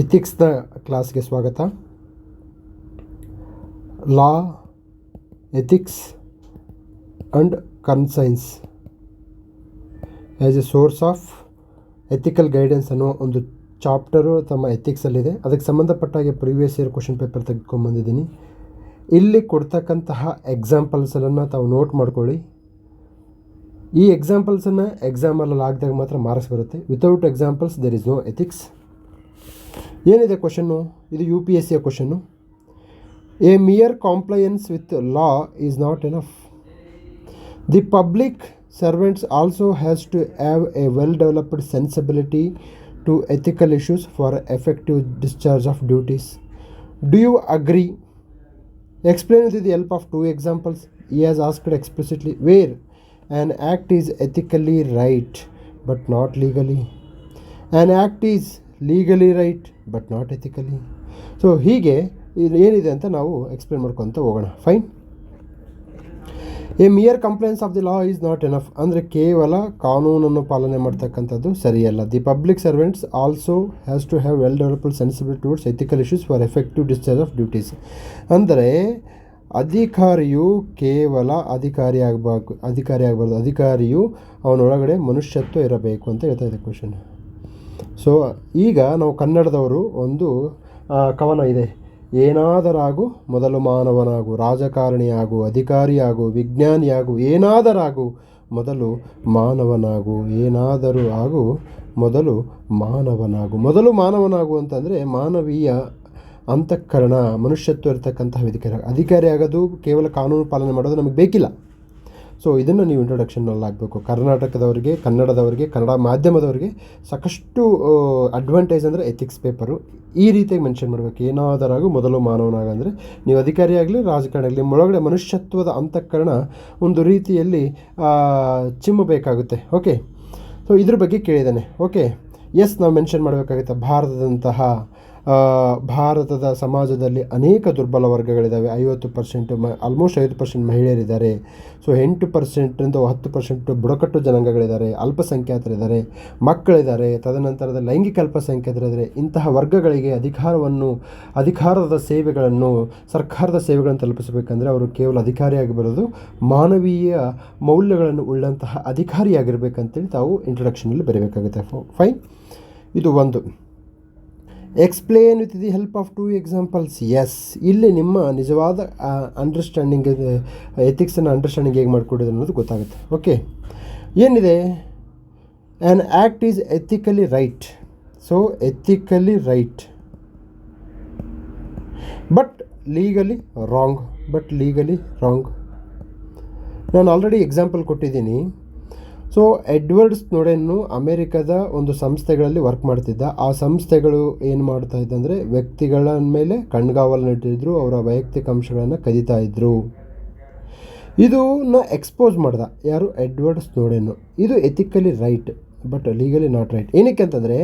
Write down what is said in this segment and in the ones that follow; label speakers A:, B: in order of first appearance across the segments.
A: ಎಥಿಕ್ಸ್ನ ಕ್ಲಾಸ್ಗೆ ಸ್ವಾಗತ. Law ethics and conscience as a source of ethical guidance ಅನ್ನೋ ಒಂದು ಚಾಪ್ಟರು ತಮ್ಮ ಎಥಿಕ್ಸಲ್ಲಿದೆ ಅದಕ್ಕೆ ಸಂಬಂಧಪಟ್ಟಾಗೆ ಪ್ರೀವಿಯಸ್ ಇಯರ್ ಕ್ವಶನ್ ಪೇಪರ್ ತೆಗೆದುಕೊಂಬಂದಿದ್ದೀನಿ ಇಲ್ಲಿ ಕೊಡ್ತಕ್ಕಂತಹ ಎಕ್ಸಾಂಪಲ್ಸನ್ನು ತಾವು ನೋಟ್ ಮಾಡ್ಕೊಳ್ಳಿ. ಈ ಎಕ್ಸಾಂಪಲ್ಸನ್ನು ಎಕ್ಸಾಮಲ್ಲಿ ಹಾಕಿದಾಗ ಮಾತ್ರ ಮಾರ್ಕ್ಸ್ ಬರುತ್ತೆ. Without examples there is no ethics ಏನಿದೆ ಕ್ವಶನ್ನು ಇದು ಯು ಪಿ ಎಸ್ ಸಿಯ question a mere compliance with law is not enough the public servants also has to have a well developed sensibility to ethical issues for effective discharge of duties do you agree Explain with the help of two examples. He has asked explicitly where an act is ethically right but not legally. An act is legally right but not ethically so ಹೀಗೆ ಇದು ಏನಿದೆ ಅಂತ ನಾವು explain ಮಾಡ್ಕೊತ ಹೋಗೋಣ. Fine a mere complaints of the law is not enough ಅಂದರೆ ಕೇವಲ ಕಾನೂನನ್ನು ಪಾಲನೆ ಮಾಡ್ತಕ್ಕಂಥದ್ದು ಸರಿಯಲ್ಲ. The public servants also has to have well developed sensibility towards ethical issues for effective discharge of duties ಅಂದರೆ ಅಧಿಕಾರಿಯು ಕೇವಲ ಅಧಿಕಾರಿ ಆಗಬಾರ್ದು ಅಧಿಕಾರಿ ಆಗಬಾರ್ದು. ಅಧಿಕಾರಿಯು ಅವನೊಳಗಡೆ ಮನುಷ್ಯತ್ವ ಇರಬೇಕು ಅಂತ ಹೇಳ್ತಾ ಇದೆ ಕ್ವಶನ್ ಸೊ ಈಗ ನಾವು ಕನ್ನಡದವರು ಒಂದು ಕವನ ಇದೆ. ಏನಾದರಾಗು ಮೊದಲು ಮಾನವನಾಗು, ರಾಜಕಾರಣಿಯಾಗು, ಅಧಿಕಾರಿಯಾಗು, ವಿಜ್ಞಾನಿಯಾಗು, ಏನಾದರಾಗು ಮೊದಲು ಮಾನವನಾಗು, ಏನಾದರೂ ಆಗು ಮೊದಲು ಮಾನವನಾಗು. ಮೊದಲು ಮಾನವನಾಗು ಅಂತಂದರೆ ಮಾನವೀಯ ಅಂತಃಕರಣ, ಮನುಷ್ಯತ್ವ ಇರತಕ್ಕಂತಹ ಅಧಿಕಾರಿ ಅಧಿಕಾರಿ ಆಗೋದು ಕೇವಲ ಕಾನೂನು ಪಾಲನೆ ಮಾಡೋದು ನಮಗೆ ಬೇಕಿಲ್ಲ. ಸೊ ಇದನ್ನು ನೀವು ಇಂಟ್ರೊಡಕ್ಷನಲ್ಲಿ ಆಗಬೇಕು. ಕರ್ನಾಟಕದವರಿಗೆ, ಕನ್ನಡದವರಿಗೆ, ಕನ್ನಡ ಮಾಧ್ಯಮದವರಿಗೆ ಸಾಕಷ್ಟು ಅಡ್ವಾಂಟೇಜ್ ಅಂದರೆ ಎಥಿಕ್ಸ್ ಪೇಪರು ಈ ರೀತಿಯಾಗಿ ಮೆನ್ಷನ್ ಮಾಡಬೇಕು. ಏನಾದರಾಗೂ ಮೊದಲು ಮಾನವನಾಗಂದರೆ ನೀವು ಅಧಿಕಾರಿಯಾಗಲಿ ಆಗಲಿ, ರಾಜಕಾರಣಿ ಆಗಲಿ, ಒಳಗಡೆ ಮನುಷ್ಯತ್ವದ ಅಂತಃಕರಣ ಒಂದು ರೀತಿಯಲ್ಲಿ ಚಿಮ್ಮಬೇಕಾಗುತ್ತೆ. ಓಕೆ ಸೊ ಇದ್ರ ಬಗ್ಗೆ ಕೇಳಿದ್ದಾನೆ. ಓಕೆ ಎಸ್ ನಾವು ಮೆನ್ಷನ್ ಮಾಡಬೇಕಾಗುತ್ತೆ ಭಾರತದಂತಹ ಭಾರತದ ಸಮಾಜದಲ್ಲಿ ಅನೇಕ ದುರ್ಬಲ ವರ್ಗಗಳಿದ್ದಾವೆ. ಐವತ್ತು ಪರ್ಸೆಂಟ್ ಮ ಆಲ್ಮೋಸ್ಟ್ ಐವತ್ತು ಪರ್ಸೆಂಟ್ ಮಹಿಳೆಯರಿದ್ದಾರೆ. ಸೊ ಎಂಟು ಪರ್ಸೆಂಟಿಂದ ಹತ್ತು ಪರ್ಸೆಂಟ್ ಬುಡಕಟ್ಟು ಜನಾಂಗಗಳಿದ್ದಾರೆ. ಅಲ್ಪಸಂಖ್ಯಾತರಿದ್ದಾರೆ. ಮಕ್ಕಳಿದ್ದಾರೆ. ತದನಂತರದ ಲೈಂಗಿಕ ಅಲ್ಪಸಂಖ್ಯಾತರಿದ್ದಾರೆ. ಇಂತಹ ವರ್ಗಗಳಿಗೆ ಅಧಿಕಾರವನ್ನು, ಅಧಿಕಾರದ ಸೇವೆಗಳನ್ನು, ಸರ್ಕಾರದ ಸೇವೆಗಳನ್ನು ತಲುಪಿಸಬೇಕಂದ್ರೆ ಅವರು ಕೇವಲ ಅಧಿಕಾರಿಯಾಗಿ ಬರೋದು, ಮಾನವೀಯ ಮೌಲ್ಯಗಳನ್ನು ಉಳ್ಳಂತಹ ಅಧಿಕಾರಿಯಾಗಿರಬೇಕಂತೇಳಿ ತಾವು ಇಂಟ್ರಡಕ್ಷನಲ್ಲಿ ಬರೀಬೇಕಾಗುತ್ತೆ. ಫೈನ್ ಇದು ಒಂದು. Explain with the help of two examples S ಇಲ್ಲಿ ನಿಮ್ಮ ನಿಜವಾದ ಅಂಡರ್ಸ್ಟ್ಯಾಂಡಿಂಗ್ ಎಥಿಕ್ಸನ್ನು ಅಂಡರ್ಸ್ಟ್ಯಾಂಡಿಂಗ್ ಹೇಗೆ ಮಾಡಿಕೊಡೋದು ಅನ್ನೋದು ಗೊತ್ತಾಗುತ್ತೆ. ಓಕೆ ಏನಿದೆ? An act is ethically right so ethically right but legally wrong but legally wrong ನಾನು ಆಲ್ರೆಡಿ ಎಕ್ಸಾಂಪಲ್ ಕೊಟ್ಟಿದ್ದೀನಿ. ಸೊ ಎಡ್ವರ್ಡ್ಸ್ ನೋಡೇನು ಅಮೇರಿಕದ ಒಂದು ಸಂಸ್ಥೆಗಳಲ್ಲಿ ವರ್ಕ್ ಮಾಡ್ತಿದ್ದ. ಆ ಸಂಸ್ಥೆಗಳು ಏನು ಮಾಡ್ತಾ ಇದ್ದಂದರೆ ವ್ಯಕ್ತಿಗಳ ಮೇಲೆ ಕಣ್ಗಾವಲು ಇಟ್ಟಿದ್ರು ಅವರ ವೈಯಕ್ತಿಕ ಅಂಶಗಳನ್ನು ಕದೀತಾ ಇದು ಇದನ್ನ ಎಕ್ಸ್ಪೋಸ್ ಮಾಡ್ದ. ಯಾರು? ಎಡ್ವರ್ಡ್ಸ್ ನೋಡೇನು ಇದು ethically right but legally not right ಏನಕ್ಕೆ ಅಂತಂದರೆ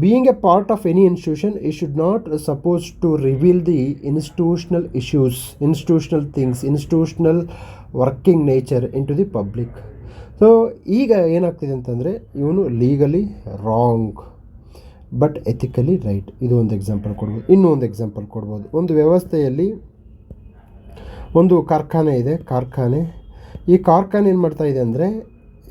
A: being a part of any institution he should not suppose to reveal the institutional issues institutional things institutional working nature into the public so ಈಗ ಏನಾಗ್ತಿದೆ ಅಂತಂದರೆ, ಇವನು legally wrong but ethically right ಇದು ಒಂದು example ಕೊಡ್ಬೋದು. ಇನ್ನೂ ಒಂದು ಎಕ್ಸಾಂಪಲ್ ಕೊಡ್ಬೋದು. ಒಂದು ವ್ಯವಸ್ಥೆಯಲ್ಲಿ ಒಂದು ಕಾರ್ಖಾನೆ ಇದೆ, ಕಾರ್ಖಾನೆ. ಈ ಕಾರ್ಖಾನೆ ಏನು ಮಾಡ್ತಾ ಇದೆ ಅಂದರೆ,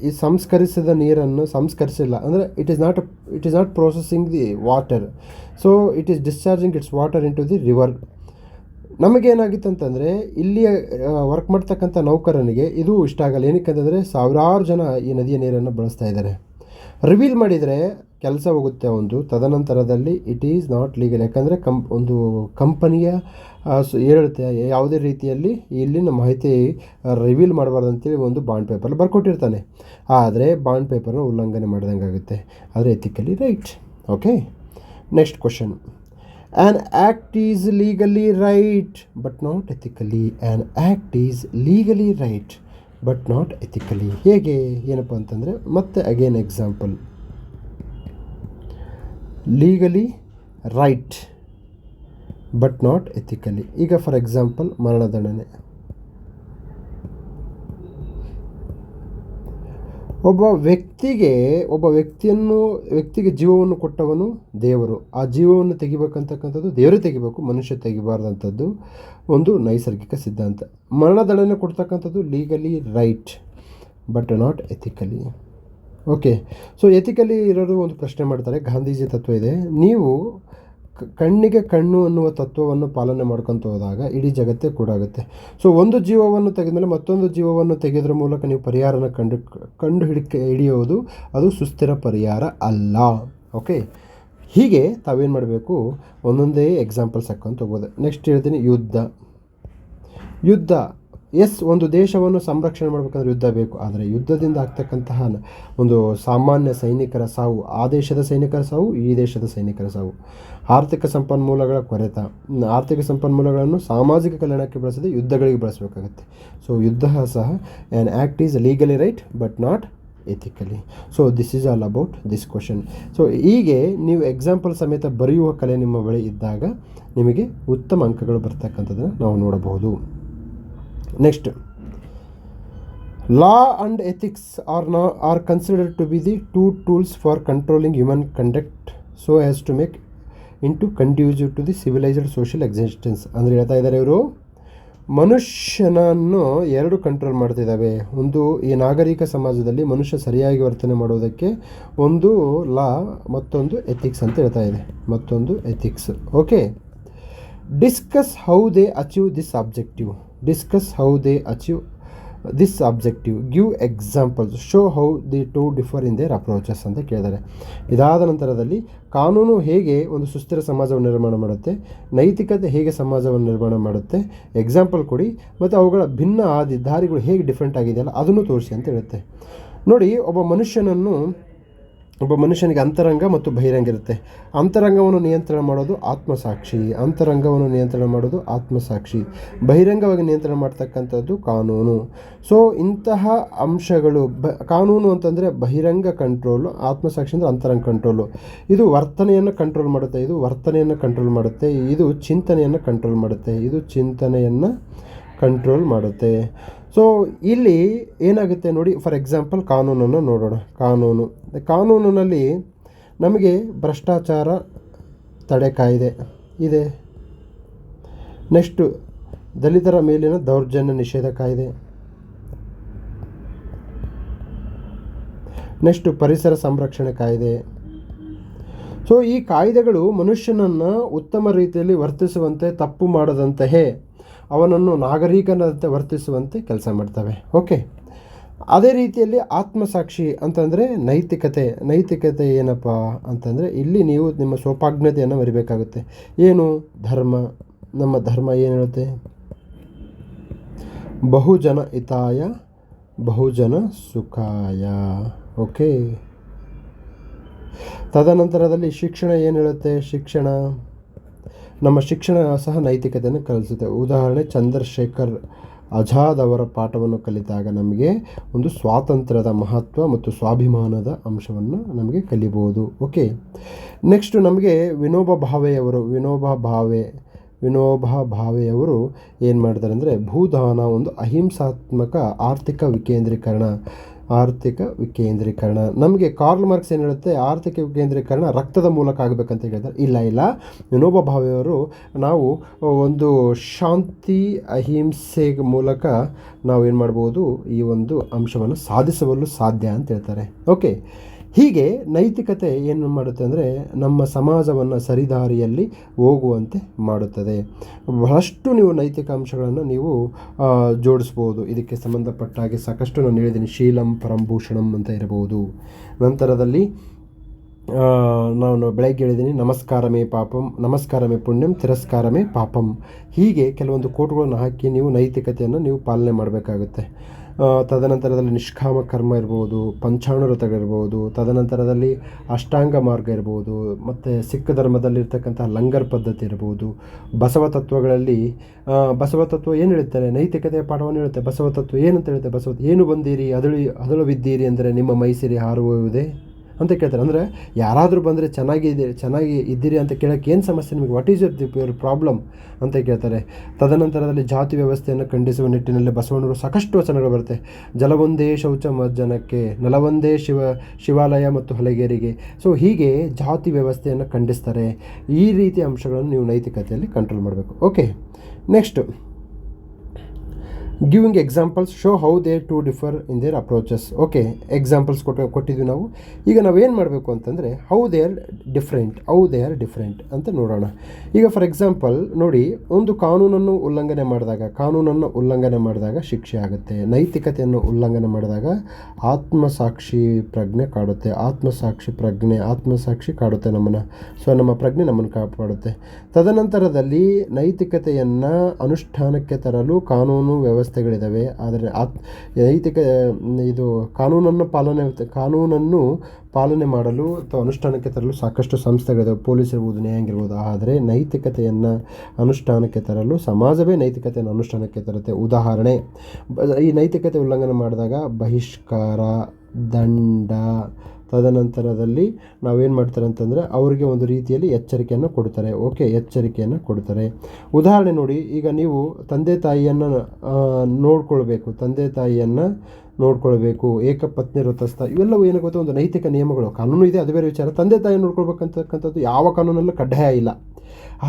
A: ಈ ಸಂಸ್ಕರಿಸಿದ ನೀರನ್ನು ಸಂಸ್ಕರಿಸಿಲ್ಲ. ಅಂದರೆ it is not it is not processing the water so it is discharging its water into the river ನಮಗೇನಾಗಿತ್ತು ಅಂತಂದರೆ ಇಲ್ಲಿ ವರ್ಕ್ ಮಾಡ್ತಕ್ಕಂಥ ನೌಕರನಿಗೆ ಇದು ಇಷ್ಟ ಆಗಲ್ಲ. ಏನಕ್ಕೆ ಸಾವಿರಾರು ಜನ ಈ ನದಿಯ ನೀರನ್ನು ಬಳಸ್ತಾ ಇದ್ದಾರೆ. ರಿವೀಲ್ ಮಾಡಿದರೆ ಕೆಲಸ ಹೋಗುತ್ತೆ ಒಂದು. ತದನಂತರದಲ್ಲಿ ಇಟ್ ಈಸ್ ನಾಟ್ ಲೀಗಲ್ ಯಾಕಂದರೆ ಕಂಪ್, ಒಂದು ಕಂಪನಿಯ ಹೇಳುತ್ತೆ ಯಾವುದೇ ರೀತಿಯಲ್ಲಿ ಇಲ್ಲಿನ ಮಾಹಿತಿ ರಿವೀಲ್ ಮಾಡಬಾರ್ದು ಅಂತೇಳಿ ಒಂದು ಬಾಂಡ್ ಪೇಪರ್ ಬರ್ಕೊಟ್ಟಿರ್ತಾನೆ. ಆದರೆ ಬಾಂಡ್ ಪೇಪರ್ನ ಉಲ್ಲಂಘನೆ ಮಾಡಿದಂಗೆ ಆಗುತ್ತೆ ಆದರೆ ethically right okay next question an act is legally right but not ethically an act is legally right but not ethically ಹೇಗೆ? ಏನಪ್ಪ ಅಂತಂದರೆ, ಮತ್ತೆ again example legally right but not ethically ಈಗ ಫಾರ್ ಎಕ್ಸಾಂಪಲ್ ಮರಣದಂಡನೆ. ಒಬ್ಬ ವ್ಯಕ್ತಿಗೆ, ಒಬ್ಬ ವ್ಯಕ್ತಿಯನ್ನು, ವ್ಯಕ್ತಿಗೆ ಜೀವವನ್ನು ಕೊಟ್ಟವನು ದೇವರು. ಆ ಜೀವವನ್ನು ತೆಗಿಬೇಕಂತಕ್ಕಂಥದ್ದು ದೇವರು ತೆಗಿಬೇಕು, ಮನುಷ್ಯ ತೆಗಿಬಾರ್ದಂಥದ್ದು ಒಂದು ನೈಸರ್ಗಿಕ ಸಿದ್ಧಾಂತ. ಮರಣದಂಡನೆ ಕೊಡ್ತಕ್ಕಂಥದ್ದು legally right but not ethically okay so ethically ಇರೋರು ಒಂದು ಪ್ರಶ್ನೆ ಮಾಡ್ತಾರೆ, ಗಾಂಧೀಜಿ ತತ್ವ ಇದೆ. ನೀವು ಕಣ್ಣಿಗೆ ಕಣ್ಣು ಅನ್ನುವ ತತ್ವವನ್ನು ಪಾಲನೆ ಮಾಡ್ಕೊತ ಹೋದಾಗ ಇಡೀ ಜಗತ್ತೇ ಕೂಡ ಆಗುತ್ತೆ ಸೊ ಒಂದು ಜೀವವನ್ನು ತೆಗೆದಮೇಲೆ ಮತ್ತೊಂದು ಜೀವವನ್ನು ತೆಗೆದ್ರ ಮೂಲಕ ನೀವು ಪರಿಹಾರನ ಕಂಡು ಕಂಡು ಹಿಡಿಕೆ, ಹಿಡಿಯೋದು ಅದು ಸುಸ್ಥಿರ ಪರಿಹಾರ ಅಲ್ಲ. ಓಕೆ ಹೀಗೆ ತಾವೇನು ಮಾಡಬೇಕು? ಒಂದೊಂದೇ ಎಕ್ಸಾಂಪಲ್ಸ್ ಹಾಕ್ಕೊಂತ ಹೋಗೋದು ನೆಕ್ಸ್ಟ್ ಹೇಳ್ತೀನಿ ಯುದ್ಧ. ಯುದ್ಧ. ಎಸ್, ಒಂದು ದೇಶವನ್ನು ಸಂರಕ್ಷಣೆ ಮಾಡಬೇಕಂದ್ರೆ ಯುದ್ಧ ಬೇಕು. ಆದರೆ ಯುದ್ಧದಿಂದ ಆಗ್ತಕ್ಕಂತಹ ಒಂದು ಸಾಮಾನ್ಯ ಸೈನಿಕರ ಸಾವು, ಆ ದೇಶದ ಸೈನಿಕರ ಸಾವು, ಈ ದೇಶದ ಸೈನಿಕರ ಸಾವು. ಆರ್ಥಿಕ ಸಂಪನ್ಮೂಲಗಳ ಕೊರೆತ. ಆರ್ಥಿಕ ಸಂಪನ್ಮೂಲಗಳನ್ನು ಸಾಮಾಜಿಕ ಕಲ್ಯಾಣಕ್ಕೆ ಬಳಸದೆ ಯುದ್ಧಗಳಿಗೆ ಬಳಸಬೇಕಾಗುತ್ತೆ. ಸೊ ಯುದ್ಧ ಸಹ an act is legally right but not ethically so this is all about this question so ಹೀಗೆ ನೀವು ಎಕ್ಸಾಂಪಲ್ ಸಮೇತ ಬರೆಯುವ ಕಲೆ ನಿಮ್ಮ ಬಳಿ ಇದ್ದಾಗ ನಿಮಗೆ ಉತ್ತಮ ಅಂಕಗಳು ಬರ್ತಕ್ಕಂಥದ್ದನ್ನು ನಾವು ನೋಡಬಹುದು. Next law and ethics are ನಾ are considered to be the two tools for controlling human conduct so has to make into conducive to the civilised social existence ಅಂದರೆ ಹೇಳ್ತಾ ಇದ್ದಾರೆ ಇವರು, ಮನುಷ್ಯನನ್ನು ಎರಡು ಕಂಟ್ರೋಲ್ ಮಾಡ್ತಿದ್ದಾವೆ. ಒಂದು ಈ ನಾಗರಿಕ ಸಮಾಜದಲ್ಲಿ ಮನುಷ್ಯ ಸರಿಯಾಗಿ ವರ್ತನೆ ಮಾಡೋದಕ್ಕೆ ಒಂದು ಲಾ ಮತ್ತೊಂದು ಎಥಿಕ್ಸ್ ಅಂತ ಹೇಳ್ತಾ ಇದೆ. ಮತ್ತೊಂದು ethics okay discuss how they achieve this objective discuss how they achieve this objective give examples show how the two differ in their approaches ಅಂತ ಕೇಳಿದ್ದಾರೆ. ಇದಾದ ನಂತರದಲ್ಲಿ ಕಾನೂನು ಹೇಗೆ ಒಂದು ಸುಸ್ಥಿರ ಸಮಾಜವನ್ನು ನಿರ್ಮಾಣ ಮಾಡುತ್ತೆ, ನೈತಿಕತೆ ಹೇಗೆ ಸಮಾಜವನ್ನು ನಿರ್ಮಾಣ ಮಾಡುತ್ತೆ ಎಕ್ಸಾಂಪಲ್ ಕೊಡಿ, ಮತ್ತು ಅವುಗಳ ಭಿನ್ನ ಆದಿ ದಾರಿಗಳು ಹೇಗೆ ಡಿಫ್ರೆಂಟ್ ಆಗಿದೆಯಲ್ಲ ಅದನ್ನು ತೋರಿಸಿ ಅಂತ ಹೇಳುತ್ತೆ. ನೋಡಿ, ಒಬ್ಬ ಮನುಷ್ಯನನ್ನು ಒಬ್ಬ ಮನುಷ್ಯನಿಗೆ ಅಂತರಂಗ ಮತ್ತು ಬಹಿರಂಗ ಇರುತ್ತೆ. ಅಂತರಂಗವನ್ನು ನಿಯಂತ್ರಣ ಮಾಡೋದು ಆತ್ಮಸಾಕ್ಷಿ. ಅಂತರಂಗವನ್ನು ನಿಯಂತ್ರಣ ಮಾಡೋದು ಆತ್ಮಸಾಕ್ಷಿ. ಬಹಿರಂಗವಾಗಿ ನಿಯಂತ್ರಣ ಮಾಡ್ತಕ್ಕಂಥದ್ದು ಕಾನೂನು. ಸೊ ಇಂತಹ ಅಂಶಗಳು ಬ, ಕಾನೂನು ಅಂತಂದರೆ ಬಹಿರಂಗ ಕಂಟ್ರೋಲು ಆತ್ಮಸಾಕ್ಷಿ ಅಂದರೆ ಅಂತರಂಗ ಕಂಟ್ರೋಲು ಇದು ವರ್ತನೆಯನ್ನು ಕಂಟ್ರೋಲ್ ಮಾಡುತ್ತೆ, ಇದು ವರ್ತನೆಯನ್ನು ಕಂಟ್ರೋಲ್ ಮಾಡುತ್ತೆ, ಇದು ಚಿಂತನೆಯನ್ನು ಕಂಟ್ರೋಲ್ ಮಾಡುತ್ತೆ, ಇದು ಚಿಂತನೆಯನ್ನು ಕಂಟ್ರೋಲ್ ಮಾಡುತ್ತೆ. ಸೊ ಇಲ್ಲಿ ಏನಾಗುತ್ತೆ ನೋಡಿ ಫಾರ್ ಎಕ್ಸಾಂಪಲ್ ಕಾನೂನನ್ನು ನೋಡೋಣ. ಕಾನೂನು. ಕಾನೂನಿನಲ್ಲಿ ನಮಗೆ ಭ್ರಷ್ಟಾಚಾರ ತಡೆ ಕಾಯ್ದೆ ಇದೆ. ನೆಕ್ಸ್ಟು ದಲಿತರ ಮೇಲಿನ ದೌರ್ಜನ್ಯ ನಿಷೇಧ ಕಾಯ್ದೆ. ನೆಕ್ಸ್ಟು ಪರಿಸರ ಸಂರಕ್ಷಣೆ ಕಾಯ್ದೆ. ಸೊ ಈ ಕಾಯ್ದೆಗಳು ಮನುಷ್ಯನನ್ನು ಉತ್ತಮ ರೀತಿಯಲ್ಲಿ ವರ್ತಿಸುವಂತೆ, ತಪ್ಪು ಮಾಡದಂತೆಯೇ ಅವನನ್ನು ನಾಗರಿಕನಂತೆ ವರ್ತಿಸುವಂತೆ ಕೆಲಸ ಮಾಡ್ತವೆ. ಓಕೆ. ಅದೇ ರೀತಿಯಲ್ಲಿ ಆತ್ಮಸಾಕ್ಷಿ ಅಂತಂದರೆ ನೈತಿಕತೆ. ನೈತಿಕತೆ ಏನಪ್ಪ ಅಂತಂದರೆ ಇಲ್ಲಿ ನೀವು ನಿಮ್ಮ ಸೋಪಾಗ್ನತೆಯನ್ನು ಮರಿಬೇಕಾಗುತ್ತೆ. ಏನು? ಧರ್ಮ. ನಮ್ಮ ಧರ್ಮ ಏನು ಹೇಳುತ್ತೆ? ಬಹುಜನ ಹಿತಾಯ, ಬಹುಜನ ಸುಖಾಯ. ಓಕೆ. ತದನಂತರದಲ್ಲಿ ಶಿಕ್ಷಣ ಏನು ಹೇಳುತ್ತೆ? ಶಿಕ್ಷಣ. ನಮ್ಮ ಶಿಕ್ಷಣ ಸಹ ನೈತಿಕತೆಯನ್ನು ಕಲಿಸುತ್ತೆ ಉದಾಹರಣೆ, ಚಂದ್ರಶೇಖರ್ ಆಜಾದ್ ಅವರ ಪಾಠವನ್ನು ಕಲಿತಾಗ ನಮಗೆ ಒಂದು ಸ್ವಾತಂತ್ರ್ಯದ ಮಹತ್ವ ಮತ್ತು ಸ್ವಾಭಿಮಾನದ ಅಂಶವನ್ನು ನಮಗೆ ಕಲಿಬೋದು. ಓಕೆ? ನೆಕ್ಸ್ಟು ನಮಗೆ ವಿನೋಬ ಭಾವೆಯವರು, ವಿನೋಬ ಭಾವೆ, ವಿನೋಬ ಭಾವೆಯವರು ಏನು ಮಾಡ್ತಾರೆ ಅಂದರೆ ಭೂದಾನ ಒಂದು ಅಹಿಂಸಾತ್ಮಕ ಆರ್ಥಿಕ ವಿಕೇಂದ್ರೀಕರಣ. ಆರ್ಥಿಕ ವಿಕೇಂದ್ರೀಕರಣ. ನಮಗೆ ಕಾರ್ಲ್ ಮಾರ್ಕ್ಸ್ ಏನು ಹೇಳುತ್ತೆ? ಆರ್ಥಿಕ ವಿಕೇಂದ್ರೀಕರಣ ರಕ್ತದ ಮೂಲಕ ಆಗಬೇಕಂತ ಹೇಳ್ತಾರೆ ಇಲ್ಲ ಇಲ್ಲ. ವಿನೋಬ ಭಾವೆಯವರು ನಾವು ಒಂದು ಶಾಂತಿ, ಅಹಿಂಸೆ ಮೂಲಕ ನಾವು ಏನು ಮಾಡ್ಬೋದು? ಈ ಒಂದು ಅಂಶವನ್ನು ಸಾಧಿಸಲು ಸಾಧ್ಯ ಅಂತ ಹೇಳ್ತಾರೆ. ಓಕೆ. ಹೀಗೆ ನೈತಿಕತೆ ಏನು ಮಾಡುತ್ತೆ ಅಂದರೆ ನಮ್ಮ ಸಮಾಜವನ್ನು ಸರಿದಾರಿಯಲ್ಲಿ ಹೋಗುವಂತೆ ಮಾಡುತ್ತದೆ. ಬಹಳಷ್ಟು ನೀವು ನೈತಿಕ ಅಂಶಗಳನ್ನು ನೀವು ಜೋಡಿಸ್ಬೋದು. ಇದಕ್ಕೆ ಸಂಬಂಧಪಟ್ಟ ಹಾಗೆ ಸಾಕಷ್ಟು ನಾನು ಹೇಳಿದ್ದೀನಿ ಶೀಲಂ ಪರಂಭೂಷಣಂ ಅಂತ ಇರಬಹುದು. ನಂತರದಲ್ಲಿ ನಾನು ಬೆಳಗ್ಗೆ ಹೇಳಿದ್ದೀನಿ ನಮಸ್ಕಾರಮೇ ಪಾಪಂ, ನಮಸ್ಕಾರಮೇ ಪುಣ್ಯಂ, ತಿರಸ್ಕಾರಮೇ ಪಾಪಂ. ಹೀಗೆ ಕೆಲವೊಂದು ಕೋಟುಗಳನ್ನು ಹಾಕಿ ನೀವು ನೈತಿಕತೆಯನ್ನು ನೀವು ಪಾಲನೆ ಮಾಡಬೇಕಾಗುತ್ತೆ. ತದನಂತರದಲ್ಲಿ ನಿಷ್ಕಾಮ ಕರ್ಮ ಇರ್ಬೋದು ಪಂಚಾಣುರತಗಳಿರ್ಬೋದು ತದನಂತರದಲ್ಲಿ ಅಷ್ಟಾಂಗ ಮಾರ್ಗ ಇರ್ಬೋದು, ಮತ್ತು ಸಿಖ್ ಧರ್ಮದಲ್ಲಿರ್ತಕ್ಕಂಥ ಲಂಗರ್ ಪದ್ಧತಿ ಇರ್ಬೋದು, ಬಸವ ತತ್ವಗಳಲ್ಲಿ ಬಸವ ತತ್ವ ಏನು ಹೇಳುತ್ತಾರೆ ನೈತಿಕತೆಯ ಪಾಠವನ್ನು ಹೇಳುತ್ತೆ, ಬಸವ ತತ್ವ ಏನಂತ ಹೇಳುತ್ತೆ, ಬಸವ ಏನು ಬಂದೀರಿ, ಅದಳು ಅದಳು ಬಿದ್ದೀರಿ ಅಂದರೆ ನಿಮ್ಮ ಮೈಸಿರಿ ಹಾರುವುದೇ ಅಂತ ಕೇಳ್ತಾರೆ. ಅಂದರೆ ಯಾರಾದರೂ ಬಂದರೆ ಚೆನ್ನಾಗಿದೆ ಚೆನ್ನಾಗಿ ಇದ್ದೀರಿ ಅಂತ ಕೇಳೋಕ್ಕೆ ಏನು ಸಮಸ್ಯೆ? ನಿಮಗೆ ವಾಟ್ ಈಸ್ ಯುವರ್ ಪ್ರಾಬ್ಲಮ್ ಅಂತ ಕೇಳ್ತಾರೆ. ತದನಂತರದಲ್ಲಿ ಜಾತಿ ವ್ಯವಸ್ಥೆಯನ್ನು ಖಂಡಿಸುವ ನಿಟ್ಟಿನಲ್ಲಿ ಬಸವಣ್ಣರು ಸಾಕಷ್ಟು ವಚನಗಳು ಬರುತ್ತೆ. ಜಲವೊಂದೇ ಶೌಚ ಮಜ್ಜನಕ್ಕೆ ನಲವೊಂದೇ ಶಿವ, ಶಿವಾಲಯ ಮತ್ತು ಹಲಗೇರಿಗೆ. ಸೊ ಹೀಗೆ ಜಾತಿ ವ್ಯವಸ್ಥೆಯನ್ನು ಖಂಡಿಸ್ತಾರೆ. ಈ ರೀತಿಯ ಅಂಶಗಳನ್ನು ನೀವು ನೈತಿಕತೆಯಲ್ಲಿ ಕಂಟ್ರೋಲ್ ಮಾಡಬೇಕು. Okay next giving examples show how they two differ in their approaches okay examples ಕೊಟ್ಟು ಕೊಟ್ಟಿದ್ವಿ ನಾವು. ಈಗ ನಾವೇನು ಮಾಡಬೇಕು ಅಂತಂದರೆ how they are different how they are different ಅಂತ ನೋಡೋಣ. ಈಗ ಫಾರ್ ಎಕ್ಸಾಂಪಲ್ ನೋಡಿ, ಒಂದು ಕಾನೂನನ್ನು ಉಲ್ಲಂಘನೆ ಮಾಡಿದಾಗ, ಕಾನೂನನ್ನು ಉಲ್ಲಂಘನೆ ಮಾಡಿದಾಗ ಶಿಕ್ಷೆ ಆಗುತ್ತೆ. ನೈತಿಕತೆಯನ್ನು ಉಲ್ಲಂಘನೆ ಮಾಡಿದಾಗ ಆತ್ಮಸಾಕ್ಷಿ ಪ್ರಜ್ಞೆ ಕಾಡುತ್ತೆ. ಆತ್ಮಸಾಕ್ಷಿ ಪ್ರಜ್ಞೆ, ಆತ್ಮಸಾಕ್ಷಿ ಕಾಡುತ್ತೆ ನಮ್ಮನ್ನು. ಸೊ ನಮ್ಮ ಪ್ರಜ್ಞೆ ನಮ್ಮನ್ನು ಕಾಪಾಡುತ್ತೆ. ತದನಂತರದಲ್ಲಿ ನೈತಿಕತೆಯನ್ನು ಅನುಷ್ಠಾನಕ್ಕೆ ತರಲು ಕಾನೂನು ವ್ಯವಸ್ಥೆಗಳಿದ್ದಾವೆ ಆದರೆ ಆತ್, ನೈತಿಕ ಇದು ಕಾನೂನನ್ನು ಪಾಲನೆ ಕಾನೂನನ್ನು ಪಾಲನೆ ಮಾಡಲು ಅಥವಾ ಅನುಷ್ಠಾನಕ್ಕೆ ತರಲು ಸಾಕಷ್ಟು ಸಂಸ್ಥೆಗಳಿದ್ದಾವೆ ಪೊಲೀಸ್ ಇರ್ಬೋದು, ನ್ಯಾಯಾಂಗ ಇರ್ಬೋದು. ಆದರೆ ನೈತಿಕತೆಯನ್ನು ಅನುಷ್ಠಾನಕ್ಕೆ ತರಲು, ಸಮಾಜವೇ ನೈತಿಕತೆಯನ್ನು ಅನುಷ್ಠಾನಕ್ಕೆ ತರುತ್ತೆ. ಉದಾಹರಣೆ ಈ ನೈತಿಕತೆ ಉಲ್ಲಂಘನೆ ಮಾಡಿದಾಗ ಬಹಿಷ್ಕಾರ, ದಂಡ ತದನಂತರದಲ್ಲಿ ನಾವೇನು ಮಾಡ್ತಾರೆ ಅಂತಂದರೆ ಅವರಿಗೆ ಒಂದು ರೀತಿಯಲ್ಲಿ ಎಚ್ಚರಿಕೆಯನ್ನು ಕೊಡ್ತಾರೆ. ಓಕೆ, ಎಚ್ಚರಿಕೆಯನ್ನು ಕೊಡ್ತಾರೆ. ಉದಾಹರಣೆ ನೋಡಿ, ಈಗ ನೀವು ತಂದೆ ತಾಯಿಯನ್ನು ನೋಡ್ಕೊಳ್ಬೇಕು, ತಂದೆ ತಾಯಿಯನ್ನು ನೋಡ್ಕೊಳ್ಬೇಕು, ಏಕಪತ್ನಿ ವ್ರತಸ್ಥ ಇವೆಲ್ಲವೂ ಏನು ಗೊತ್ತಾ? ಒಂದು ನೈತಿಕ ನಿಯಮಗಳು. ಕಾನೂನು ಇದೆ, ಅದು ಬೇರೆ ವಿಚಾರ. ತಂದೆ ತಾಯಿ ನೋಡ್ಕೊಳ್ಬೇಕಂತಕ್ಕಂಥದ್ದು ಯಾವ ಕಾನೂನಲ್ಲೂ ಕಡ್ಡಾಯ ಇಲ್ಲ.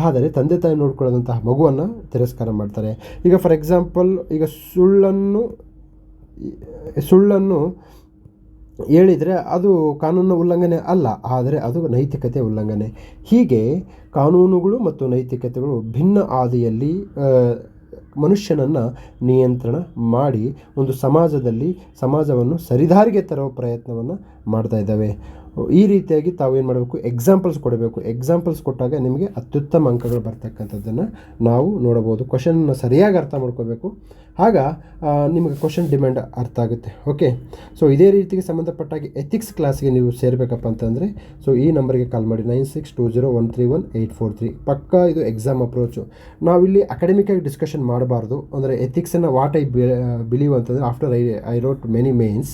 A: ಆದರೆ ತಂದೆ ತಾಯಿ ನೋಡ್ಕೊಳ್ಳೋದಂತಹ ಮಗುವನ್ನು ತಿರಸ್ಕಾರ ಮಾಡ್ತಾರೆ. ಈಗ ಫಾರ್ ಎಕ್ಸಾಂಪಲ್ ಈಗ ಸುಳ್ಳನ್ನು ಸುಳ್ಳನ್ನು ಹೇಳಿದರೆ ಅದು ಕಾನೂನಿನ ಉಲ್ಲಂಘನೆ ಅಲ್ಲ ಆದರೆ ಅದು ನೈತಿಕತೆ ಉಲ್ಲಂಘನೆ. ಹೀಗೆ ಕಾನೂನುಗಳು ಮತ್ತು ನೈತಿಕತೆಗಳು ಭಿನ್ನ ಹಾದಿಯಲ್ಲಿ ಆ, ಮನುಷ್ಯನನ್ನು ನಿಯಂತ್ರಣ ಮಾಡಿ ಒಂದು ಸಮಾಜದಲ್ಲಿ ಸಮಾಜವನ್ನು ಸರಿದಾರಿಗೆ ತರೋ ಪ್ರಯತ್ನವನ್ನು ಮಾಡ್ತಾ ಇದ್ದಾವೆ. ಈ ರೀತಿಯಾಗಿ ತಾವು ಏನು ಮಾಡಬೇಕು? ಎಕ್ಸಾಂಪಲ್ಸ್ ಕೊಡಬೇಕು. ಎಕ್ಸಾಂಪಲ್ಸ್ ಕೊಟ್ಟಾಗ ನಿಮಗೆ ಅತ್ಯುತ್ತಮ ಅಂಕಗಳು ಬರ್ತಕ್ಕಂಥದ್ದನ್ನು ನಾವು ನೋಡಬಹುದು. ಕ್ವಶನ್ನ ಸರಿಯಾಗಿ ಅರ್ಥ ಮಾಡ್ಕೋಬೇಕು. ಆಗ ನಿಮಗೆ ಕ್ವಶನ್ ಡಿಮ್ಯಾಂಡ್ ಅರ್ಥ ಆಗುತ್ತೆ. ಓಕೆ ಸೊ ಇದೇ ರೀತಿಗೆ ಸಂಬಂಧಪಟ್ಟಾಗಿ ಎಥಿಕ್ಸ್ ಕ್ಲಾಸ್ಗೆ ನೀವು ಸೇರಬೇಕಪ್ಪ ಅಂತಂದರೆ ಸೊ ಈ ನಂಬರ್ಗೆ ಕಾಲ್ ಮಾಡಿ nine six two zero one three one eight four three. ಪಕ್ಕ ಇದು ಎಕ್ಸಾಮ್ ಅಪ್ರೋಚು ನಾವಿಲ್ಲಿ ಅಕಾಡೆಮಿಕಾಗಿ ಡಿಸ್ಕಷನ್ ಮಾಡಬಾರ್ದು. ಅಂದರೆ ಎಥಿಕ್ಸನ್ನು ವಾಟ್ ಐ ಬಿಲೀವ್ ಅಂತಂದರೆ after I I wrote many mains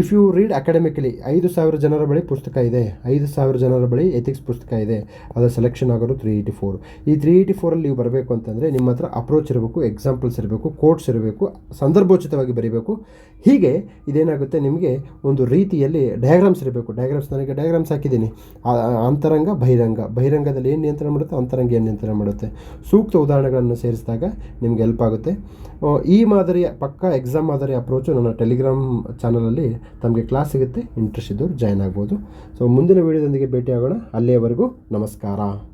A: if you read academically ಐದು ಸಾವಿರ ಜನರ ಬಳಿ ಪುಸ್ತಕ ಇದೆ. ಐದು ಸಾವಿರ ಜನರ ಬಳಿ ಎಥಿಕ್ಸ್ ಪುಸ್ತಕ ಇದೆ. ಅದರ ಸೆಲೆಕ್ಷನ್ ಆಗೋದು ತ್ರೀ ಏಯ್ಟಿ ಫೋರ್ ಈ ತ್ರೀ ಏಯ್ಟಿ ಫೋರಲ್ಲಿ ನೀವು ಬರಬೇಕು ಅಂತಂದರೆ ನಿಮ್ಮ ಹತ್ರ ಅಪ್ರೋಚ್ ಇರಬೇಕು ಎಕ್ಸಾಂಪಲ್ಸ್ ಇರಬೇಕು ಕೋಟ್ಸ್ ಇರಬೇಕು, ಸಂದರ್ಭೋಚಿತವಾಗಿ ಬರೀಬೇಕು. ಹೀಗೆ ಇದೇನಾಗುತ್ತೆ ನಿಮಗೆ ಒಂದು ರೀತಿಯಲ್ಲಿ ಡಯಾಗ್ರಾಮ್ಸ್ ಇರಬೇಕು. ಡಯಾಗ್ರಾಮ್ಸ್ ನನಗೆ ಡಯಾಗ್ರಾಮ್ಸ್ ಹಾಕಿದ್ದೀನಿ. ಅಂತರಂಗ, ಬಹಿರಂಗ. ಬಹಿರಂಗದಲ್ಲಿ ಏನು ನಿಯಂತ್ರಣ ಮಾಡುತ್ತೆ? ಅಂತರಂಗ ಏನು ನಿಯಂತ್ರಣ ಮಾಡುತ್ತೆ? ಸೂಕ್ತ ಉದಾಹರಣೆಗಳನ್ನು ಸೇರಿಸಿದಾಗ ನಿಮಗೆ ಹೆಲ್ಪ್ ಆಗುತ್ತೆ. ಈ ಮಾದರಿಯ ಪಕ್ಕ ಎಕ್ಸಾಮ್ ಮಾದರಿಯ ಅಪ್ರೋಚು ನನ್ನ ಟೆಲಿಗ್ರಾಮ್ ಚಾನಲಲ್ಲಿ ತಮಗೆ ಕ್ಲಾಸ್ ಸಿಗುತ್ತೆ. ಇಂಟ್ರೆಸ್ಟ್ ಇದ್ದವ್ರು ಜಾಯ್ನ್ ಆಗ್ಬೋದು. ಸೊ ಮುಂದಿನ ವೀಡಿಯೋದೊಂದಿಗೆ ಭೇಟಿಯಾಗೋಣ. ಅಲ್ಲಿಯವರೆಗೂ ನಮಸ್ಕಾರ.